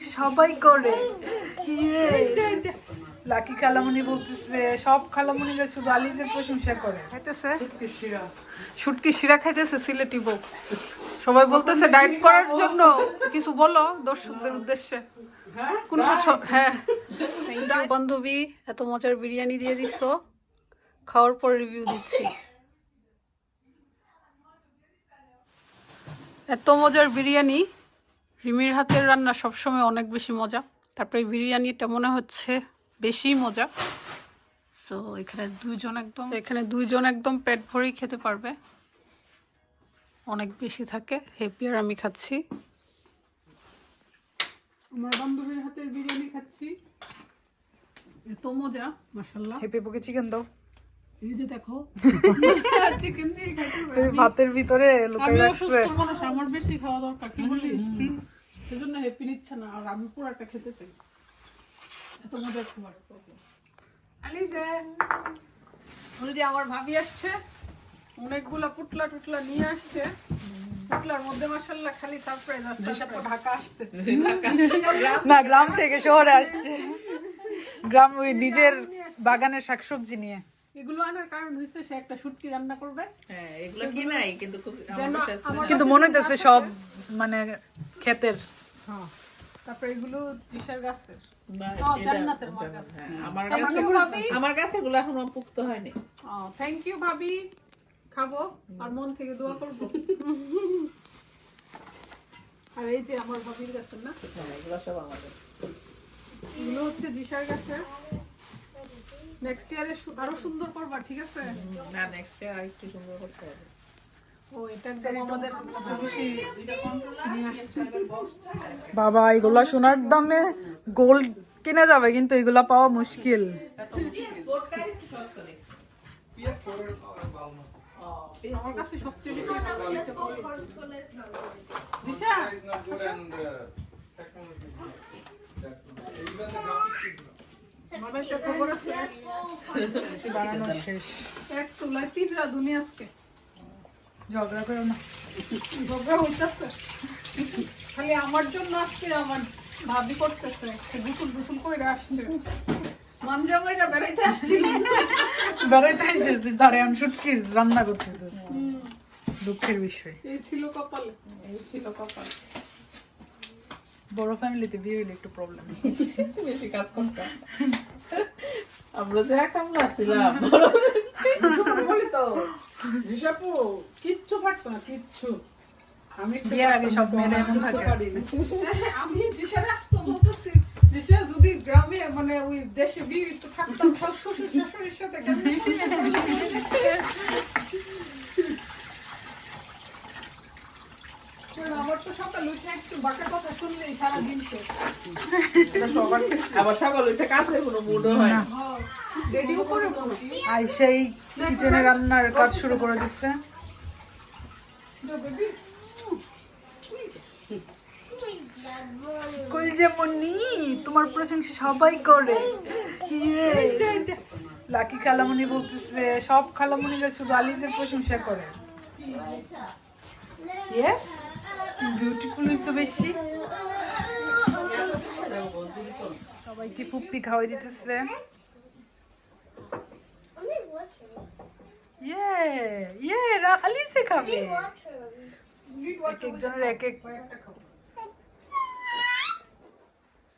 সবাই করে। ইয়ে। লাকি খালামণি বলতেছে, সব খালামণিরা শুধু আলিজের প্রশংসা করে। খাইতেছে? শুটকি শিরা খাইতেছে সিলেটি বউ। সবাই বলতেছে, ডায়েট করার জন্য। কিছু বলো দর্শকদের উদ্দেশ্যে। কোন হ্যাঁ। বান্ধবী, এত মজার বিরিয়ানি দিয়ে দিছো। খাওয়ার পর রিভিউ দিচ্ছি। এত মজার বিরিয়ানি। রিমির হাতের রান্না সবসময় অনেক বেশি মজা। তারপরে বিরিয়ানিটা মনে হচ্ছে বেশি মজা। সো এখানে দুইজন একদম এখানে দুইজন একদম পেট ভরেই খেতে পারবে। অনেক বেশি থাকে। হেপি আর আমি খাচ্ছি। আমার বান্ধবীর হাতের বিরিয়ানি খাচ্ছি। এত মজা মাশাল্লাহ হেপে পোকে চিকেন দাও। এই যে দেখো। চিকেন দিয়ে খাইতে হবে। ভাতের ভিতরে লুকাই আমি অসুস্থ মানুষ আমার বেশি খাওয়া দরকার কি বলিস? সেজন্য হ্যাপি নিচ্ছে না আর আমি পুরোটা খেতে চাই। এত খাবার আলিজে যে আমার ভাবি আসছে। অনেকগুলা পুটলা টুটলা নিয়ে আসছে। পুটলার মধ্যে মাসাল্লাহ খালি সারপ্রাইজ আসছে তারপর ঢাকা আসছে। না গ্রাম থেকে শহরে আসছে। গ্রাম ওই নিজের বাগানের শাকসবজি নিয়ে। এগুলো আনার কারণ হয়েছে সে একটা শুটকি রান্না করবে। হ্যাঁ এগুলো কি নাই কিন্তু কিন্তু মনে হইতেছে সব মানে ক্ষেতের। হ্যাঁ তারপরে এগুলো জিসার গাছের। কাছে। হ্যাঁ, আমার কাছে ভাবি। এগুলো এখনও পুক্ত হয়নি। থ্যাংক ইউ ভাবি। খাব আর মন থেকে দোয়া করব। আর এই যে আমার ভাবির কাছে না? হ্যাঁ এগুলো সব আমাদের। এগুলো হচ্ছে দিশার কাছে নেক্সট ইয়ারে আরও সুন্দর করবা ঠিক আছে? না নেক্সট ইয়ার আরেকটু সুন্দর করতে হবে। বাবা এগুলা সোনার দামে গোল্ড কেনা যাবে কিন্তু এগুলা পাওয়া মুশকিল। আমার কাছে সবচেয়ে বেশি ভালো লাগছে দিশা আমার একটা খবর আছে বানানো শেষ। এক চুলায় তিন রাঁধুনি আজকে। ঝগড়া করো না। ঝগড়া হইতেছে। খালি আমার জন্য আজকে আমার ভাবি করতেছে গুসুল গুসুল করে আসছে। বেড়াইতে আসছিল। বেড়াইতে আমি রান্না করতে দুঃখের বিষয়। এই ছিল কপালে। এই ছিল কপাল। বড় ফ্যামিলিতে বিয়ে হইলে একটু প্রবলেম বেশি কাজ করতাম আমরা যে এক আমরা ছিলাম। বলি। তো। জিসাপু কিচ্ছু পারতো না কিচ্ছু। আমি বিয়ের আগে সব মেয়েরা এমন থাকে। আমি জিসার আসতো বলতেছি জিসা যদি গ্রামে মানে ওই দেশে বিয়ে তো থাকতাম সব শ্বশুর শাশুড়ির সাথে কেমন আমার তো সকাল উঠে একটু বাঁকা কথা শুনলেই সারাদিন শেষ আবার সকাল উঠে কাছে কোনো মুডও হয় না। রেডিও করে কিচেনে রান্নার কাজ শুরু করে দিচ্ছে। তোমার প্রশংসা সবাই করে। লাকি খালামণি বলতেছে সব খালামণিরা শুধু আলিজের প্রশংসা করে। ইয়েস তুমি বিউটিফুল হইছো বেশি। সবাইকে পুপ্পি খাওয়াই দিতেছে। খাবে এক একজনের এক এক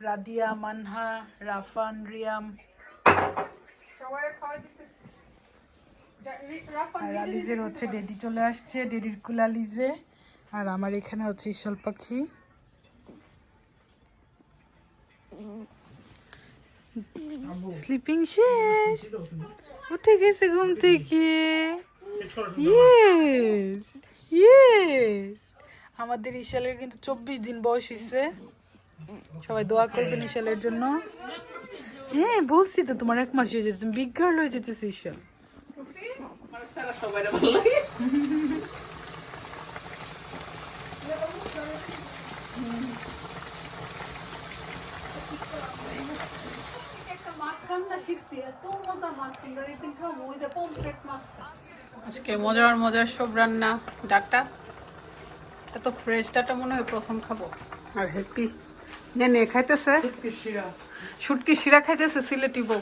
রাদিয়া, মানহা, রাফান, রিয়াম। আর আলিজের হচ্ছে ডেডি চলে আসছে, ডেডির কুল আলিজে। আর আমার এখানে হচ্ছে ইশাল পাখি। স্লিপিং শেষ উঠে গেছে ঘুম থেকে। ইয়েস ইয়েস আমাদের ইশালের কিন্তু চব্বিশ দিন বয়স হয়েছে সবাই দোয়া করবেন ইশালের জন্য। হ্যাঁ বলছি তো, তোমার এক মাস হয়ে যেতে তুমি বিজ্ঞান হয়ে যেতেছো ইশাল সবাই ভালো লাগে একটা মাছ রান্না শিখছি এত মজা মাছ কিনলে একদিন খাব ওই যে পমফ্রেট মাছটা আজকে মজার মজার সব রান্না ডাটা। এত ফ্রেশ ডাটা মনে হয় প্রথম খাব। আর হ্যাপি নে নে খাইতেছে? শুটকি শিরা খাইতেছে সিলেটি বউ।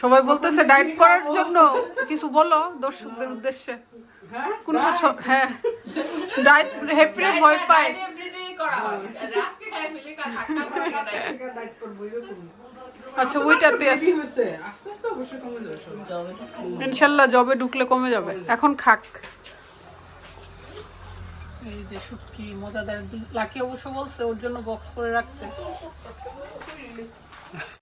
সবাই বলতেছে ডায়েট করার জন্য। কিছু বলো দর্শকদের উদ্দেশ্যে। কোন বছর? হ্যাঁ। ডায়েট হেপড়ে ভয় পায়। করা হয়। আজকে খাই ফেলি কাল থাকতে আচ্ছা ওইটাতে। ইনশাল্লাহ জবে ঢুকলে কমে যাবে। এখন খাক। এই যে শুটকি, মজাদার লাকি অবশ্য বলছে, ওর জন্য বক্স করে রাখতে।